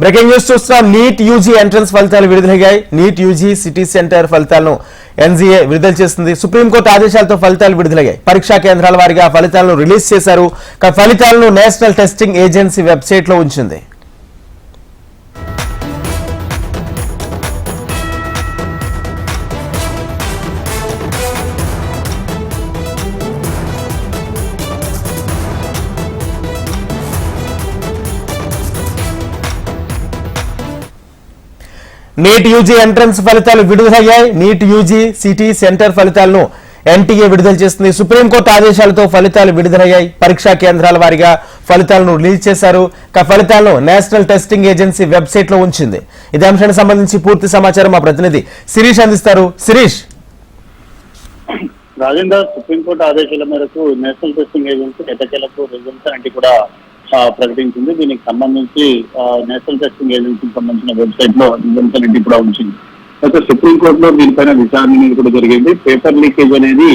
Breaking news చూస్తున్నాం. NEET UG entrance ఫలితాలు విడుదలయ్యాయి. నీట్ యూజీ సిటీ సెంటర్ ఫలితాలను ఎన్జీఏ విడుదల చేస్తుంది. సుప్రీంకోర్టు ఆదేశాలతో ఫలితాలు విడుదలయ్యాయి. పరీక్షా కేంద్రాల వారిగా ఫలితాలను రిలీజ్ చేశారు. ఫలితాలను నేషనల్ టెస్టింగ్ ఏజెన్సీ వెబ్సైట్లో ఉంచింది. నీట్ యూజీ ఎంట్రన్స్ ఫలితాలు విడుదలయ్యాయి. నీట్ యూజీ సిటీ సెంటర్ ఫలితాలను ఎన్టీఏ విడుదల చేస్తుంది. సుప్రీంకోర్టు ఆదేశాలతో ఫలితాలు విడుదలయ్యాయి. పరీక్షా కేంద్రాల వారీగా ఫలితాలను రిలీజ్ చేశారు. ఫలితాలను నేషనల్ టెస్టింగ్ ఏజెన్సీ వెబ్సైట్లో ఉంచింది. ఇదే అంశానికి సంబంధించి పూర్తి సమాచారం మా ప్రతినిధి శిరీష్ అందిస్తారు. శిరీష్. రాజేందర్ సుప్రీంకోర్టు ఆదేశాల మేరకు నేషనల్ టెస్టింగ్ ఏజెన్సీ ఎటకేలకు రిజల్ట్స్ అంటే కూడా ప్రకటించింది. దీనికి సంబంధించి నేషనల్ టెస్టింగ్ ఏజెన్సీకి సంబంధించిన వెబ్సైట్లో ఇంటి కూడా ఉంచింది. అయితే సుప్రీంకోర్టులో దీనిపైన విచారణ అనేది కూడా జరిగింది. పేపర్ లీకేజ్ అనేది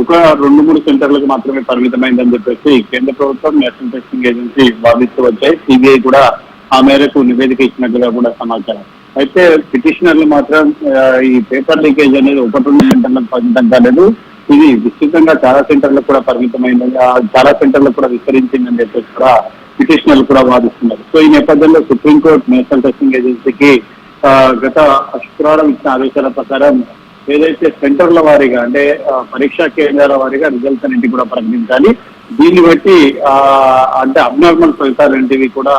ఒక రెండు మూడు సెంటర్లకు మాత్రమే పరిమితమైందని చెప్పేసి కేంద్ర ప్రభుత్వం నేషనల్ టెస్టింగ్ ఏజెన్సీ వాదిస్తూ వచ్చాయి. సిబిఐ కూడా ఆ మేరకు నివేదిక ఇచ్చినట్లుగా కూడా సమాచారం. అయితే పిటిషనర్లు మాత్రం ఈ పేపర్ లీకేజ్ అనేది ఒకటి రెండు సెంటర్లకు పరిమితం కాలేదు. ఇది విస్తృతంగా చాలా సెంటర్లకు కూడా పరిమితమైంది. ఆ, చాలా సెంటర్లకు కూడా విస్తరించిందని చెప్పేసి కూడా పిటిషనర్లు కూడా వాదిస్తున్నారు. సో ఈ నేపథ్యంలో సుప్రీంకోర్టు నేషనల్ టెస్టింగ్ ఏజెన్సీకి గత శుక్రవారం ఇచ్చిన ఆదేశాల ప్రకారం ఏదైతే సెంటర్ల వారీగా అంటే పరీక్షా కేంద్రాల వారీగా రిజల్ట్స్ అనేవి కూడా ప్రకటించాలి. దీన్ని బట్టి అంటే అబ్నార్మల్ ఫలితాలు ఏంటివి కూడా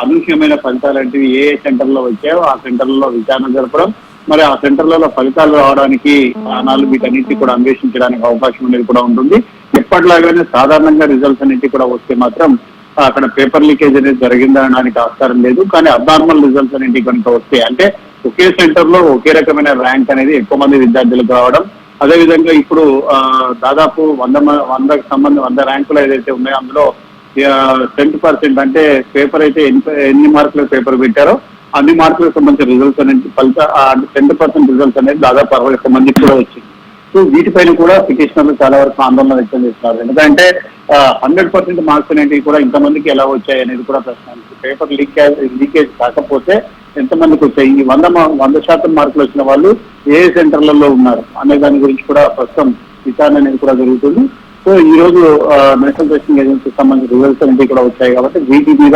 అనూహ్యమైన ఫలితాలు ఏంటివి ఏ సెంటర్లో సెంటర్లో వచ్చాయో ఆ సెంటర్లో విచారణ జరపడం మరి ఆ సెంటర్లలో ఫలితాలు రావడానికి కారణాలు వీటన్నిటి కూడా అన్వేషించడానికి అవకాశం అనేది కూడా ఉంటుంది. ఎప్పటిలాగానే సాధారణంగా రిజల్ట్స్ అన్నిటి కూడా వస్తే మాత్రం అక్కడ పేపర్ లీకేజ్ అనేది జరిగిందనడానికి ఆస్కారం లేదు. కానీ అబ్నార్మల్ రిజల్ట్స్ అనేవి కనుక వస్తే అంటే ఒకే సెంటర్లో ఒకే రకమైన ర్యాంక్ అనేది ఎక్కువ మంది విద్యార్థులకు రావడం. అదే విధంగా ఇప్పుడు ఆ, దాదాపు వంద మ- వందకు సంబంధం వంద ర్యాంకులు ఏదైతే ఉన్నాయో అందులో టెన్ పర్సెంట్ అంటే పేపర్ అయితే ఎన్ని ఎన్ని మార్కుల పేపర్ పెట్టారో అన్ని మార్కులకు సంబంధించిన రిజల్ట్స్ అనేది ఫలిత టెన్ పర్సెంట్ రిజల్ట్స్ అనేది దాదాపు అరవై ఒక్క మందికి కూడా వచ్చింది. సో వీటిపైన కూడా పిటిషనర్లు చాలా వరకు ఆందోళన వ్యక్తం చేస్తున్నారు. ఎందుకంటే హండ్రెడ్ పర్సెంట్ మార్క్స్ అనేవి కూడా ఇంతమందికి ఎలా వచ్చాయి అనేది కూడా ప్రశ్న. పేపర్ లీకేజ్ లీకేజ్ కాకపోతే ఎంతమందికి వచ్చాయి? ఈ వంద మా- వంద శాతం మార్కులు వచ్చిన వాళ్ళు ఏ సెంటర్లలో ఉన్నారు అనే దాని గురించి కూడా ప్రస్తుతం విచారణ అనేది కూడా జరుగుతుంది. సో ఈ రోజు నేషనల్ టెస్టింగ్ ఏజెన్సీకి సంబంధించిన రిజల్ట్స్ అనేవి కూడా వచ్చాయి కాబట్టి వీటి మీద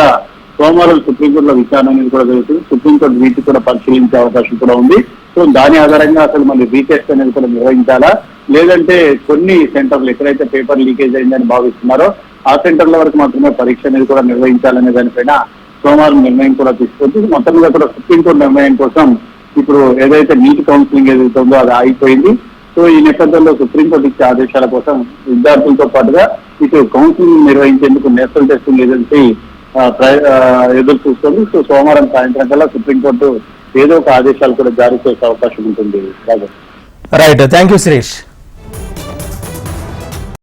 సోమవారం సుప్రీంకోర్టులో విచారణ అనేది కూడా జరుగుతుంది సుప్రీంకోర్టు వీటి కూడా పరిశీలించే అవకాశం కూడా ఉంది. సో దాని ఆధారంగా అసలు మళ్ళీ రీటెస్ట్ అనేది కూడా నిర్వహించాలా? లేదంటే కొన్ని సెంటర్లు ఎక్కడైతే పేపర్ లీకేజ్ అయిందని భావిస్తున్నారో ఆ సెంటర్ల వరకు మాత్రమే పరీక్ష అనేది కూడా నిర్వహించాలనే దానిపైన సోమవారం నిర్ణయం కూడా తీసుకొచ్చి మొత్తం కూడా సుప్రీంకోర్టు నిర్ణయం కోసం ఇప్పుడు ఏదైతే నీట్ కౌన్సిలింగ్ ఏదైతే ఉందో అది ఆగిపోయింది. సో ఈ నేపథ్యంలో సుప్రీంకోర్టు ఇచ్చే ఆదేశాల కోసం విద్యార్థులతో పాటుగా ఇటు కౌన్సిలింగ్ నిర్వహించేందుకు నేషనల్ టెస్టింగ్ ఏజెన్సీ ఎదురు చూస్తుంది. సో సోమవారం సాయంత్రం కల్లా సుప్రీంకోర్టు ఏదో ఒక ఆదేశాలు కూడా జారీ చేసే అవకాశం ఉంటుంది. Right thank you Sirish